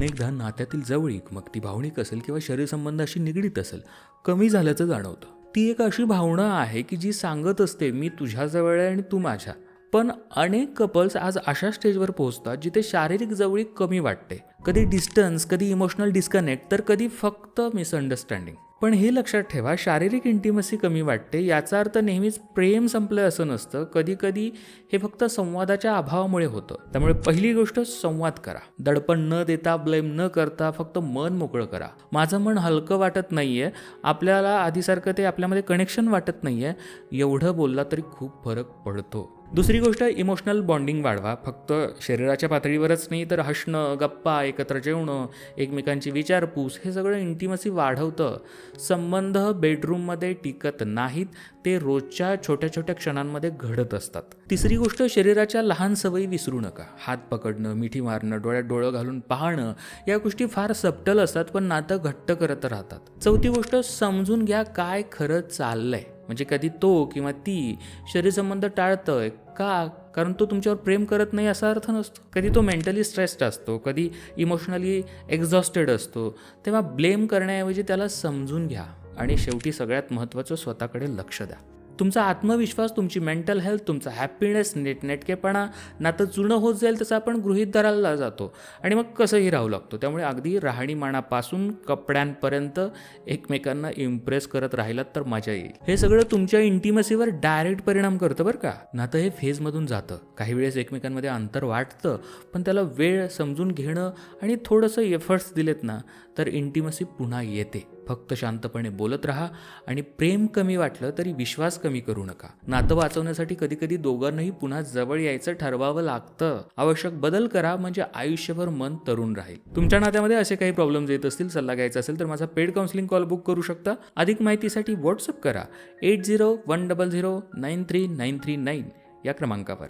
अनेकदा नात्यातील जवळीक मग ती भावनिक असेल किंवा शरीरसंबंधाशी निगडीत असेल कमी झाल्याचं जाणवतं. ती एक अशी भावना आहे की जी सांगत असते मी तुझ्या जवळ आहे आणि तू माझ्या. पण अनेक कपल्स आज अशा स्टेजवर पोहोचतात जिथे शारीरिक जवळीक कमी वाटते. कधी डिस्टन्स कधी इमोशनल डिस्कनेक्ट तर कधी फक्त मिसअंडरस्टँडिंग पण हे लक्षात ठेवा शारीरिक इंटिमसी कमी वाटते याचा अर्थ नेहमीच प्रेम संपलं असं नसतं. कधीकधी हे फक्त संवादाच्या अभावामुळे होतं. त्यामुळे पहिली गोष्ट संवाद करा. दडपण न देता ब्लेम न करता फक्त मन मोकळं करा. माझं मन हलकं वाटत नाही आहे आपल्याला आधीसारखं ते आपल्यामध्ये कनेक्शन वाटत नाही आहे एवढं बोलला तरी खूप फरक पडतो. दुसरी गोष्ट इमोशनल बॉन्डिंग वाढवा. फक्त शरीराच्या पातळीवरच नाही तर हसणं गप्पा एकत्र जेवणं एकमेकांची विचारपूस हे सगळं इंटिमसी वाढवतं. संबंध बेडरूममध्ये टिकत नाहीत ते रोजच्या छोट्या छोट्या क्षणांमध्ये घडत असतात. तिसरी गोष्ट शरीराच्या लहान सवयी विसरू नका. हात पकडणं मिठी मारणं डोळ्यात डोळं घालून पाहणं या गोष्टी फार सपटल असतात पण नातं घट्ट करत राहतात. चौथी गोष्ट समजून घ्या काय खरं चाललंय. म्हणजे कधी तो किंवा ती शरीरसंबंध टाळतोय का? कारण तो तुमच्यावर प्रेम करत नाही असा अर्थ नसतो. कधी तो मेंटली स्ट्रेस्ड असतो कधी इमोशनली एक्झॉस्टेड असतो तेव्हा ब्लेम करण्याऐवजी त्याला समजून घ्या. आणि शेवटी सगळ्यात महत्त्वाचं स्वतःकडे लक्ष द्या. तुमचा आत्मविश्वास तुमची मेंटल हेल्थ तुमचा हॅपीनेस नेटनेटकेपणा नातं जुनं होत जाईल तसं आपण गृहीत धरायला जातो. आणि मग कसंही राहू लागतो. त्यामुळे अगदी राहणीमानापासून कपड्यांपर्यंत एकमेकांना इम्प्रेस करत राहिलात तर मजा येईल. हे सगळं तुमच्या इंटिमसीवर डायरेक्ट परिणाम करतं बरं का. नातं हे फेजमधून जातं. काही वेळेस एकमेकांमध्ये अंतर वाटतं पण त्याला वेळ समजून घेणं आणि थोडंसं एफर्ट्स दिलेत ना तर इंटिमसी पुन्हा येते. फक्त शांतपणे बोलत राहा आणि प्रेम कमी वाटलं तरी विश्वास कमी करू नका. नातं वाचवण्यासाठी कधी कधी दोघांनाही पुन्हा जवळ यायचं ठरवावं लागतं. आवश्यक बदल करा म्हणजे आयुष्यभर मन तरुण राहील. तुमच्या नात्यामध्ये असे काही प्रॉब्लेम्स येत असतील सल्ला घ्यायचा असेल तर माझा पेड काउन्सिलिंग कॉल बुक करू शकता. अधिक माहितीसाठी व्हॉट्सअप करा. Eight zero one double zero nine three nine three nine या क्रमांकावर.